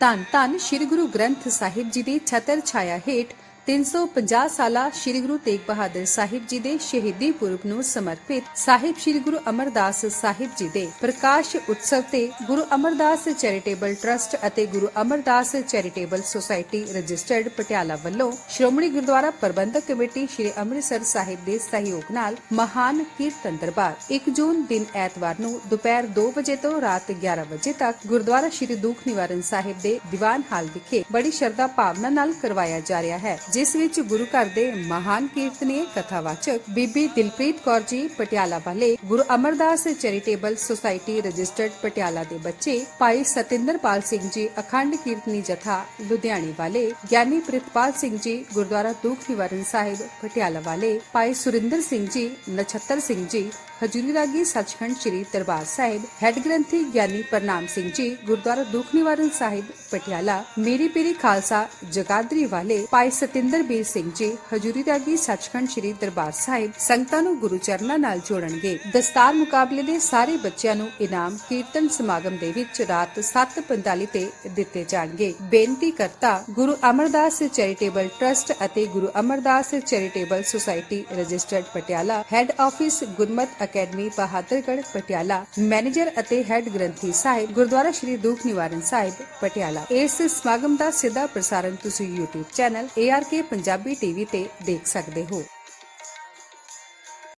ਧੰਨ ਧੰਨ ਸ੍ਰੀ ਗੁਰੂ ਗ੍ਰੰਥ ਸਾਹਿਬ ਜੀ ਦੀ ਛਤਰ ਛਾਇਆ ਹੇਠ 350 ਸਾਲਾ ਸ੍ਰੀ ਗੁਰੂ ਤੇਗ ਬਹਾਦਰ ਸਾਹਿਬ ਜੀ ਦੇ ਸ਼ਹੀਦੀ ਪੁਰਬ ਨੂੰ ਸਮਰਪਿਤ ਸਾਹਿਬ ਸ੍ਰੀ ਗੁਰੂ ਅਮਰਦਾਸ ਸਾਹਿਬ ਜੀ ਦੇ ਪ੍ਰਕਾਸ਼ ਉਤਸਵ ਤੇ ਗੁਰੂ ਅਮਰਦਾਸ ਚੈਰੀਟੇਬਲ ਟਰਸਟ ਅਤੇ Guru Amardas charitable society registered Patiala ਵੱਲੋਂ ਸ਼੍ਰੋਮਣੀ ਗੁਰਦੁਆਰਾ ਪ੍ਰਬੰਧਕ ਕਮੇਟੀ ਸ੍ਰੀ ਅੰਮ੍ਰਿਤਸਰ ਸਾਹਿਬ ਦੇ ਸਹਿਯੋਗ ਨਾਲ ਮਹਾਨ ਕੀਰਤਨ ਦਰਬਾਰ 1 ਜੂਨ ਦਿਨ ਐਤਵਾਰ ਨੂੰ ਦੁਪਹਿਰ 2 ਵਜੇ ਤੋਂ ਰਾਤ 11 ਵਜੇ ਤੱਕ ਗੁਰਦੁਆਰਾ ਸ੍ਰੀ ਦੁਖ ਨਿਵਾਰਨ ਸਾਹਿਬ ਦੇ ਦੀਵਾਨ ਹਾਲ ਵਿਖੇ ਬੜੀ ਸ਼ਰਧਾ ਭਾਵਨਾ ਨਾਲ ਕਰਵਾਇਆ ਜਾ ਰਿਹਾ ਹੈ ਜਿਸ ਵਿੱਚ ਗੁਰੂ ਘਰ ਦੇ ਮਹਾਨ ਕੀਰਤਨੀਏ, ਕਥਾਵਾਚਕ ਬੀਬੀ ਦਿਲਪ੍ਰੀਤ ਕੌਰ ਜੀ ਪਟਿਆਲਾ ਵਾਲੇ Guru Amardas charitable society registered Patiala ਦੇ ਬੱਚੇ ਭਾਈ ਸਤਿੰਦਰਪਾਲ ਸਿੰਘ ਜੀ, ਅਖੰਡ ਕੀਰਤਨੀ ਜਥਾ ਲੁਧਿਆਣੇ ਵਾਲੇ ਗਿਆਨੀ ਪ੍ਰਿਤਪਾਲ ਸਿੰਘ ਜੀ, ਗੁਰਦੁਆਰਾ ਦੁਖ ਨਿਵਾਰਨ ਸਾਹਿਬ ਪਟਿਆਲਾ ਵਾਲੇ ਭਾਈ ਸੁਰਿੰਦਰ ਸਿੰਘ ਜੀ, ਨਛੱਤਰ ਸਿੰਘ ਜੀ, ਹਜੂਰੀ ਰਾਗੀ ਸੱਚਖੰਡ ਸ੍ਰੀ ਦਰਬਾਰ ਸਾਹਿਬ, ਹੈੱਡ ਗ੍ਰੰਥੀ ਗਿਆਨੀ ਪ੍ਰਨਾਮ ਸਿੰਘ ਜੀ, ਗੁਰਦੁਆਰਾ ਦੁਖ ਨਿਵਾਰਨ ਸਾਹਿਬ ਪਟਿਆਲਾ, ਮੇਰੀ ਪੀਰੀ ਖਾਲਸਾ ਜਗਾਦਰੀ ਵਾਲੇ ਭਾਈ ਸਤਿੰਦਰ ਬੀਰ ਸਿੰਘ ਜੀ ਹਜੂਰੀ ਰਾਗੀ ਸੱਚਖੰਡ ਸ੍ਰੀ ਦਰਬਾਰ ਸਾਹਿਬ ਸੰਗਤਾਂ ਨੂੰ ਗੁਰੂ ਚਰਨਾਂ ਨਾਲ ਜੋੜਨਗੇ। ਦਸਤਾਰ ਮੁਕਾਬਲੇ ਦੇ ਸਾਰੇ ਬੱਚਿਆਂ ਨੂੰ ਇਨਾਮ, ਕੀਰਤਨ ਸਮਾਗਮ ਦੇ ਵਿੱਚ ਰਾਤ 7:45 ਤੇ ਦਿੱਤੇ ਜਾਣਗੇ। ਬੇਨਤੀ ਕਰਤਾ, ਗੁਰੂ ਅਮਰਦਾਸ ਚੈਰੀਟੇਬਲ ਟਰਸਟ ਅਤੇ Guru Amardas charitable society registered Patiala, head office Gurmat academy Bahadurgarh Patiala, manager ਅਤੇ ਹੈੱਡ ਗ੍ਰੰਥੀ ਸਾਹਿਬ ਗੁਰਦੁਆਰਾ ਸ਼੍ਰੀ ਦੁਖ ਨਿਵਾਰਨ ਸਾਹਿਬ ਪਟਿਆਲਾ। ਇਸ ਸਮਾਗਮ ਦਾ ਸਿੱਧਾ ਪ੍ਰਸਾਰਣ ਤੁਸੀਂ YouTube channel ARK Punjabi TV ਤੇ ਦੇਖ ਸਕਦੇ ਹੋ।